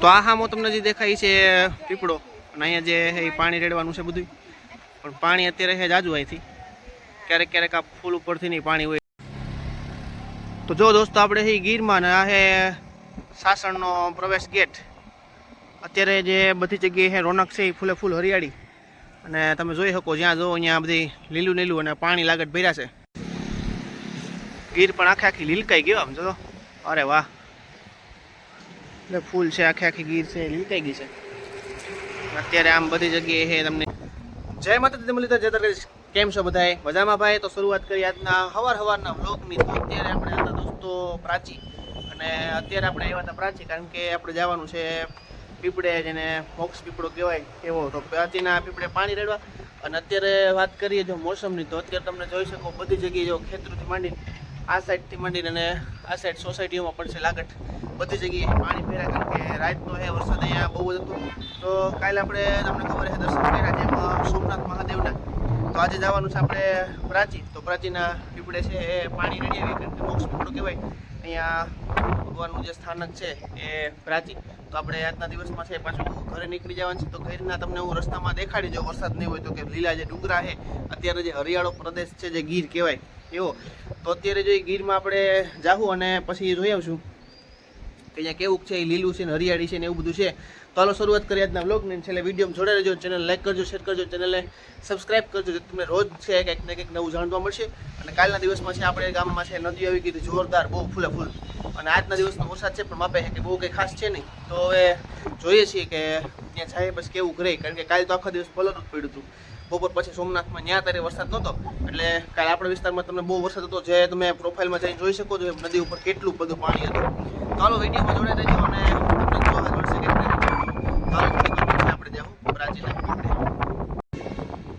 તો આ હામો તમને જે દેખાય છે પીપળો અને અહીંયા જે એ પાણી રેડવાનું છે બધું પણ પાણી અત્યારે છે જાજુ અહીંથી. ક્યારેક ક્યારેક આ ફૂલ ઉપરથી નહીં પાણી હોય. તો જો દોસ્તો, આપણે એ ગીરમાં ને આ હે સાસણનો પ્રવેશ ગેટ. અત્યારે જે બધી જગ્યાએ રોનક છે એ ફૂલે ફૂલ હરિયાળી. અને તમે જોઈ શકો જ્યાં જો અહીંયા બધી લીલું લીલું અને પાણી લાગત ભર્યા છે. ગીર પણ આખે આખી લીલકાઈ ગયો આમ જો. અરે વાહ. એટલે ફૂલ છે, આખે આખી ગીર છે એ લીલકાઈ ગઈ છે. અત્યારે આમ બધી જગ્યાએ છે તમને. જય લીધા જય તરફ કેમ છો બધાએ મજામાં ભાઈ? તો શરૂઆત કરી આજના હવાર હવારના વ્લોગની તો અત્યારે આપણે હતા દોસ્તો પ્રાચી. અને અત્યારે આપણે આવ્યા હતા પ્રાચી, કારણ કે આપણે જવાનું છે પીપળે જેને મોક્ષ પીપળો કહેવાય એવો. તો પ્રાચીના પીપળે પાણી રેડવા. અને અત્યારે વાત કરીએ જો મોસમની, તો અત્યારે તમને જોઈ શકો બધી જગ્યાએ જો ખેતરોથી માંડીને આ સાઈડથી માંડીને અને આ સાઈડ સોસાયટીઓમાં પણ છે લાગટ બધી જગ્યાએ પાણી ભર્યા કારણ કે રાતનો હે, વરસાદ અહીંયા બહુ જ હતો. તો કાલે આપણે તમને ખબર છે દર્શન કર્યા જેમાં સોમનાથ મહાદેવના. તો આજે જવાનું છે આપણે પ્રાચી. તો પ્રાચીના પીપળે છે એ પાણી રેડી આવી કારણ કે મોક્ષ પીપળો કહેવાય. અહીંયા ભગવાનનું જે સ્થાનક છે એ પ્રાચી. તો આપણે આજના દિવસમાં છે પાછું ઘરે નીકળી જવાનું છે, તો ઘરના તમને હું રસ્તામાં દેખાડી જો વરસાદ નહીં હોય તો કે લીલા જે ડુંગરા છે, અત્યારે જે હરિયાળો પ્રદેશ છે, જે ગીર કહેવાય, એવો. તો અત્યારે જો એ ગીરમાં આપણે જાવું અને પછી જોઈ આવશું. કે અહીંયા કેવું છે, એ લીલું છે ને હરિયાળી છે ને એવું બધું છે. તો હાલો શરૂઆત કરી આજના બ્લોગને છેલ્લે વીડિયો જોડે રહેજો ચેનલ લાઈક કરજો શેર કરજો ચેનલને સબસ્ક્રાઇબ કરજો, જેથી તમને રોજ છે કંઈક ને કંઈક નવું જાણવા મળશે. અને કાલના દિવસમાં છે, આપણે ગામમાં છે, નદી આવી ગઈ જોરદાર, બહુ ફૂલે ફૂલ. અને આજના દિવસનો વરસાદ છે, પણ માપે છે કે બહુ કંઈ ખાસ છે નહીં. તો હવે જોઈએ છીએ કે ત્યાં જાય પછી કેવું કરે કારણ કે કાલે તો આખો દિવસ પલટ જ પડ્યું હતું. બપોર પછી સોમનાથમાં ત્યાં ત્યારે વરસાદ નહોતો. એટલે કાલે આપણા વિસ્તારમાં તમને બહુ વરસાદ હતો, જે તમે પ્રોફાઇલમાં જઈને જોઈ શકો છો નદી ઉપર કેટલું બધું પાણી હતું. ચાલો વિડીયોમાં જોડે રહેજો અને તમને જોવા મળશે કે આપણે જાઉં પ્રાચીન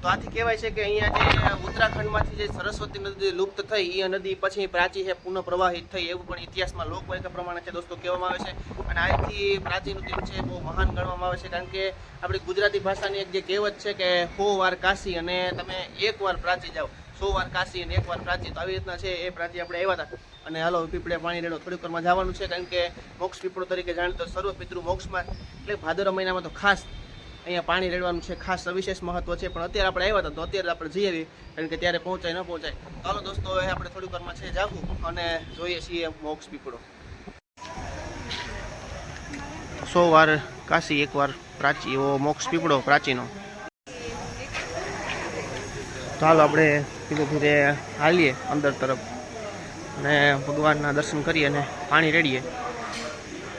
તો આથી કહેવાય છે કે અહીંયા જે ઉત્તરાખંડમાંથી જે સરસ્વતી નદી લુપ્ત થઈ, એ નદી પછી પ્રાચી છે પુનઃ પ્રવાહિત થઈ, એવું પણ ઇતિહાસમાં લોકવાયકા પ્રમાણે છે દોસ્તો, કહેવામાં આવે છે. અને આથી પ્રાચીન ઉદ્યોગ છે, બહુ મહાન ગણવામાં આવે છે, કારણ કે આપણી ગુજરાતી ભાષાની એક જે કહેવત છે કે સો વાર કાશી અને તમે એક વાર પ્રાચી જાઓ. સો વાર કાશી અને એક વાર પ્રાચી. તો આવી રીતના છે, એ પ્રાચી આપણે આવ્યા હતા. અને હાલો, પીપળે પાણી રેડો, થોડીક વારમાં જવાનું છે, કારણ કે મોક્ષ પીપળો તરીકે જાણીતો સર્વ પિતૃ મોક્ષમાં, એટલે ભાદરવા મહિનામાં તો ખાસ અહીંયા પાણી રેડવાનું છે, ખાસ સવિશેષ મહત્વ છે. પણ અત્યારે આપણે આવ્યા હતા, તો અત્યારે આપણે જઈ કારણ કે ત્યારે પહોંચાય, ન પહોંચાય. ચાલો દોસ્તો, હવે આપણે થોડીક વારમાં છે જાવું અને જોઈએ છીએ મોક્ષ પીપળો. સો વાર કાશી એક વાર પ્રાચી, એવો મોક્ષ પીપળો પ્રાચીનો. ચાલો આપણે ધીરે ધીરે હાલીએ અંદર તરફ અને ભગવાનના દર્શન કરીએ અને પાણી રેડીએ.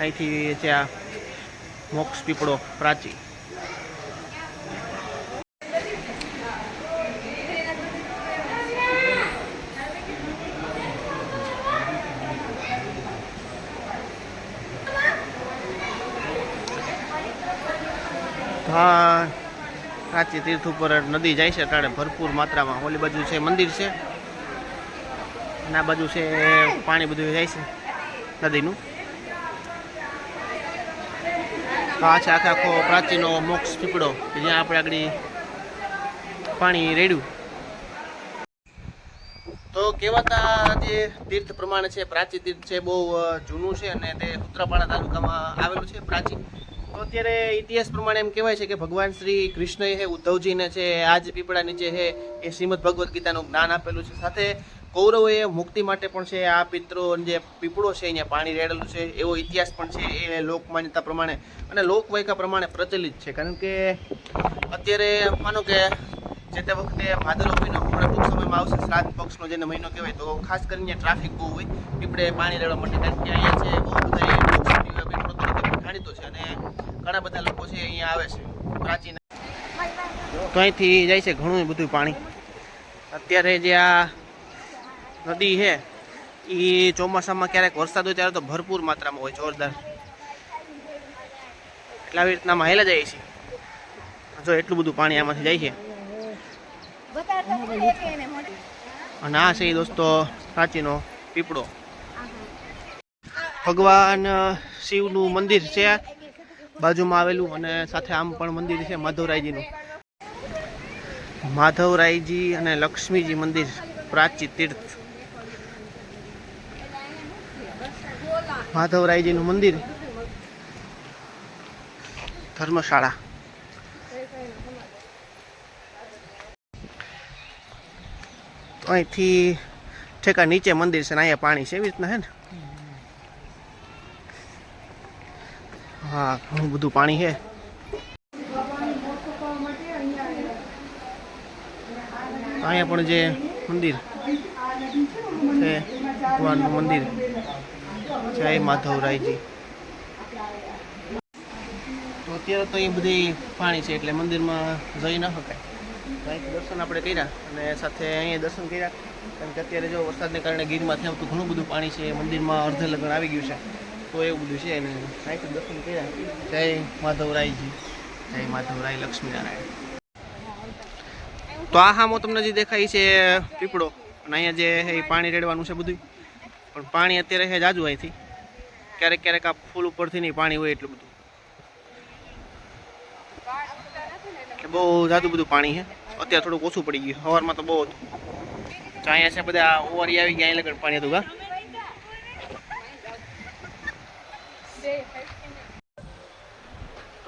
અહીંથી ત્યાં મોક્ષ પીપળો પ્રાચી. હા પ્રાચી તીર્થ ઉપર નદી જાય છે ત્યારે ભરપૂર માત્રામાં. ઓલી બાજુ છે મંદિર છે. અને આ બાજુ છે પાણી બધું જાય છે નદીનું. આ આખે આખો પ્રાચીનો મોક્ષ પીપળો કે જ્યાં આપણે આગળ પાણી રેડ્યું. તો કહેવાતા જે તીર્થ પ્રમાણે છે, પ્રાચી તીર્થ છે, બહુ જૂનું છે અને તે ઉત્તરાપાડા તાલુકામાં આવેલું છે પ્રાચી તો અત્યારે ઇતિહાસ પ્રમાણે એમ કહેવાય છે કે ભગવાન શ્રી કૃષ્ણએ હે, ઉદ્ધવજીને છે આ જ પીપળા નીચે છે એ શ્રીમદ ભગવદ્ ગીતાનું જ્ઞાન આપેલું છે. સાથે કૌરવોએ મુક્તિ માટે પણ છે, આ પિત્રો જે પીપળો છે, અહીંયા પાણી રેડેલું છે, એવો ઇતિહાસ પણ છે, એ લોકમાન્યતા પ્રમાણે અને લોકવાયકા પ્રમાણે પ્રચલિત છે. કારણ કે અત્યારે માનો કે જે તે વખતે ભાદરવો મહિનો ટૂંક સમયમાં આવશે, શ્રાદ્ધ પક્ષનો જેને મહિનો કહેવાય, તો ખાસ કરીને ટ્રાફિક બહુ હોય, પીપળે પાણી રેડવા માટે, કારણ કે અહીંયા છે, બહુ બધા એ લોકસભા પીપળો તરીકે પણ જાણીતો છે અને ઘણા બધા લોકો છે અહીંયા આવે છે. પ્રાચીન તો અહીંથી જાય છે ઘણું બધું પાણી. અત્યારે જે આ નદી છે, એ ચોમાસામાં ક્યારેક વરસાદ હોય ત્યારે તો ભરપૂર માત્રામાં હોય, જોરદાર. એટલે આવી રીતના આમાં જાય છે. જો એટલું બધું પાણી આમાંથી જાય છે. અને આ છે દોસ્તો પ્રાચીનો પીપળો. ભગવાન શિવનું મંદિર છે બાજુમાં આવેલું અને સાથે આમ પણ મંદિર છે, માધવરાયજીનું. માધવરાયજી અને લક્ષ્મીજી મંદિર, પ્રાચી તીર્થ. માધવરાયજીનું મંદિર. ધર્મશાળા. અહીંથી ઠેકા નીચે મંદિર છે ને, અહીંયા પાણી છે એવી રીતના હે ને? હા, ઘણું બધું પાણી છે. અહીંયા પણ જે મંદિર છે, ભગવાનનું મંદિર. જય માધવરાયજી. તો અત્યારે તો એ બધી પાણી છે, એટલે મંદિરમાં જઈ ન શકાય. તો અહીંથી દર્શન આપણે કર્યા અને સાથે અહીંયા દર્શન કર્યા. કારણ કે અત્યારે જો વરસાદને કારણે ગીરમાંથી આવતું ઘણું બધું પાણી છે, મંદિરમાં અર્ધ લગ્ન આવી ગયું છે. તો એવું બધું છે અને સાહેબ દર્શન કર્યા. જય માધવરાયજી. જય માધવરાય લક્ષ્મીનારાયણ. તો આ હામો તમને જે દેખાય છે પીપળો અને અહીંયા જે એ પાણી રેડવાનું છે બધું પણ પાણી અત્યારે છે જાજુ અહીંથી. ક્યારેક ક્યારેક આ ફૂલ ઉપરથી નહીં પાણી હોય એટલું બધું. એટલે બહુ જાજુ બધું પાણી છે અત્યારે થોડુંક ઓછું પડી ગયું. સવારમાં તો બહુ હતું. અહીંયા છે બધા ઓવરી આવી ગયા અહીં લગન પાણી હતું, હા. તો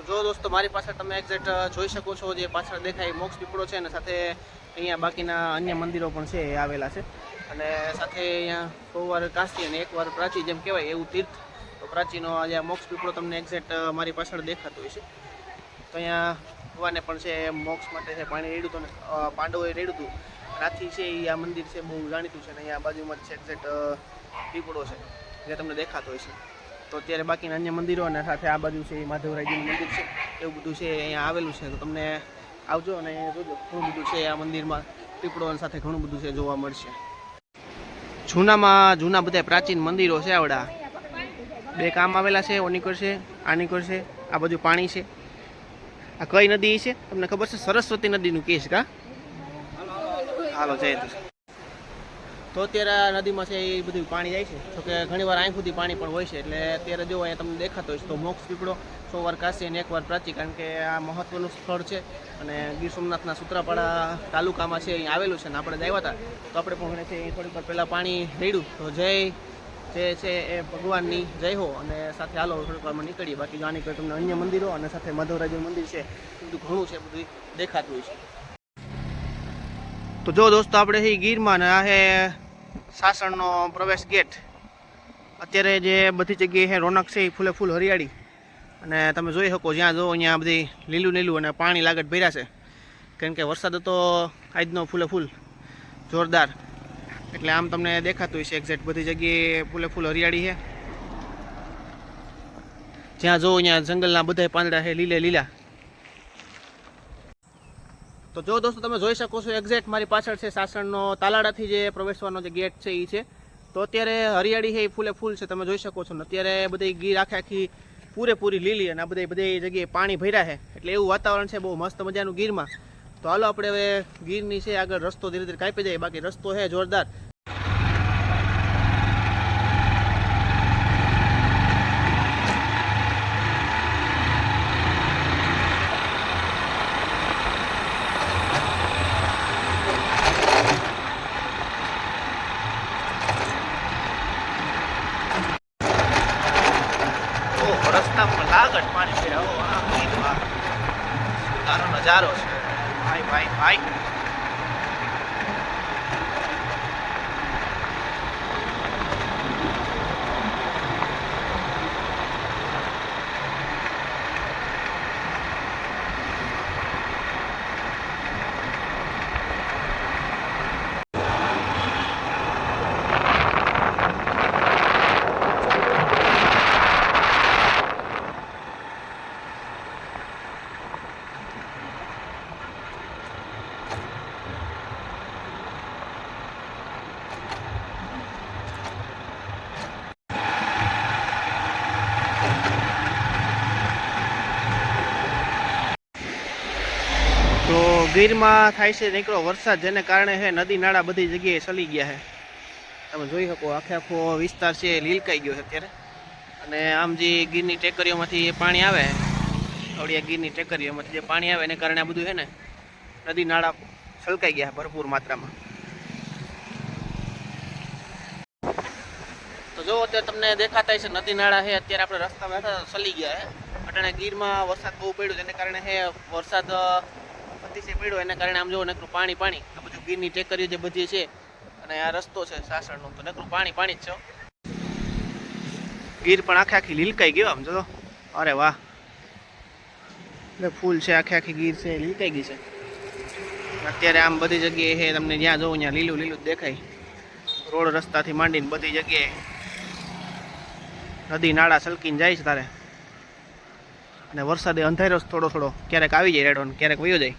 જો દોસ્તો, મારી પાછળ તમે એક્ઝેક્ટ જોઈ શકો છો જે પાછળ દેખાય મોક્ષ પીપળો છે અને સાથે અહીંયા બાકીના અન્ય મંદિરો પણ છે, એ આવેલા છે. અને સાથે અહીંયા સોવાર વાર કાશી અને એકવાર પ્રાચી જેમ કહેવાય એવું તીર્થ. તો પ્રાચીનો આજે મોક્ષ પીપળો તમને એક્ઝેક્ટ મારી પાછળ દેખાતો હોય છે. તો અહીંયા ભગવાને પણ છે, મોક્ષ માટે છે, પાણી રેડ્યું હતું અને પાંડવોએ રેડ્યું હતું. રાથી છે એ આ મંદિર છે, બહુ જાણીતું છે અને અહીંયા બાજુમાં જ છે એક્ઝેક્ટ પીપળો છે, જે તમને દેખાતો હોય છે. તો અત્યારે બાકીના અન્ય મંદિરો અને સાથે આ બાજુ છે એ માધવરાયજીનું મંદિર છે. એવું બધું છે, અહીંયા આવેલું છે. તો તમને આવજો અને જોજો, ઘણું બધું છે આ મંદિરમાં. પીપળો સાથે ઘણું બધું છે, જોવા મળશે. જૂનામાં, જૂના બધા પ્રાચીન મંદિરો છે આવડા. બે કામ આવેલા છે ઓનીકર છે આનીકર છે આ બધું પાણી છે. આ કઈ નદી છે? તમને ખબર છે? સરસ્વતી નદીનું કેસ કા? હાલો, જય. તો અત્યારે નદીમાં છે એ બધું પાણી જાય છે. તો કે ઘણીવાર આંખ સુધી પાણી પણ હોય છે, એટલે અત્યારે જો અહીંયા તમને દેખાતો હોય તો મોક્ષ પીપળો સો વાર કાશી અને એક વાર પ્રાચી, કારણ કે આ મહત્વનું સ્થળ છે અને ગીર સોમનાથના સૂત્રાપાડા તાલુકામાં છે, અહીં આવેલું છે ને આપણે આવ્યા હતા. તો આપણે પણ છે અહીં થોડીક વાર પહેલાં પાણી રેડ્યું. તો જય, જે છે એ ભગવાનની, જય હો. અને સાથે હાલો થોડીક વારમાં નીકળીએ. બાકી જાણી કોઈ તમને અન્ય મંદિરો અને સાથે માધવરાજનું મંદિર છે, બધું ઘણું છે, બધું દેખાતું હોય છે. તો જો દોસ્તો, આપણે ગીરમાં ને આ સાસણનો પ્રવેશ ગેટ. અત્યારે જે બધી જગ્યાએ રોનક છે એ ફૂલે ફૂલ હરિયાળી. અને તમે જોઈ શકો જ્યાં જો અહીંયા બધી લીલું લીલું અને પાણી લાગત ભર્યા છે. કેમ કે વરસાદ હતો આજનો ફૂલે ફૂલ જોરદાર. એટલે આમ તમને દેખાતું છે એક્ઝેક્ટ બધી જગ્યાએ ફૂલે ફૂલ હરિયાળી છે. જ્યાં જો અહીંયા જંગલના બધા પાંદડા છે લીલે લીલા. તો જો દોસ્તો તમે જોઈ શકો છો એક્ઝેક્ટ મારી પાછળ છે સાસણનો તાલાડાથી જે પ્રવેશવાનો જે ગેટ છે એ છે. તો અત્યારે હરિયાળી છે એ ફૂલે ફૂલ છે, તમે જોઈ શકો છો. ને અત્યારે બધી ગીર આખી આખી પૂરેપૂરી લીલી અને આ બધી બધી જગ્યાએ પાણી ભર્યા છે. એટલે એવું વાતાવરણ છે, બહુ મસ્ત મજાનું ગીરમાં. તો હાલો આપણે હવે ગીરની છે આગળ રસ્તો ધીરે ધીરે કાપી જાય. બાકી રસ્તો છે જોરદાર ઓહો રસ્તા પર લાગટ પાણી પડ્યા ઓહો આ કઈ વાત તારો નજારો છે ભાઈ ભાઈ ભાઈ ગીરમાં થાય છે નીકળો વરસાદ, જેને કારણે છે નદી નાળા બધી જગ્યાએ ચલી ગયા છે તમે જોઈ શકો, આખે આખો વિસ્તાર છે લીલકાઈ ગયો છે અત્યારે. અને આમ જે ગીરની ટેકરીઓમાંથી પાણી આવે આવડિયા ગીરની ટેકરીઓમાંથી જે પાણી આવે, એને કારણે આ બધું છે ને નદી નાળા છલકાઈ ગયા ભરપૂર માત્રામાં. તો જો અત્યારે તમને દેખાતા છે નદી નાળા છે અત્યારે આપણે રસ્તા બેઠા ચલી ગયા છે અટાણે ગીરમાં વરસાદ બહુ પડ્યો, જેને કારણે હે વરસાદ અતિશય પડ્યો એના કારણે આમ જોવો નકરું પાણી પાણી. આ બધું ગીરની ટેકરીઓ જે બધી છે, અને આ રસ્તો છે સાસણનો, તો નકરું પાણી પાણી જ છે ગીર પણ આખે આખી લીલકાઈ ગયો આમ જો અરે વાહ. એટલે ફૂલ છે, આખે આખી ગીર છે, લીલકાઈ ગઈ છે. અત્યારે આમ બધી જગ્યાએ છે તમને જ્યાં જોવું ત્યાં લીલું લીલું દેખાય. રોડ રસ્તાથી માંડીને બધી જગ્યાએ. નદી, નાળા સલકીને જાય છે તારે. અને વરસાદે અંધારો થોડો થોડો. ક્યારેક આવી જાય રેડો ક્યારેક વયો જાય.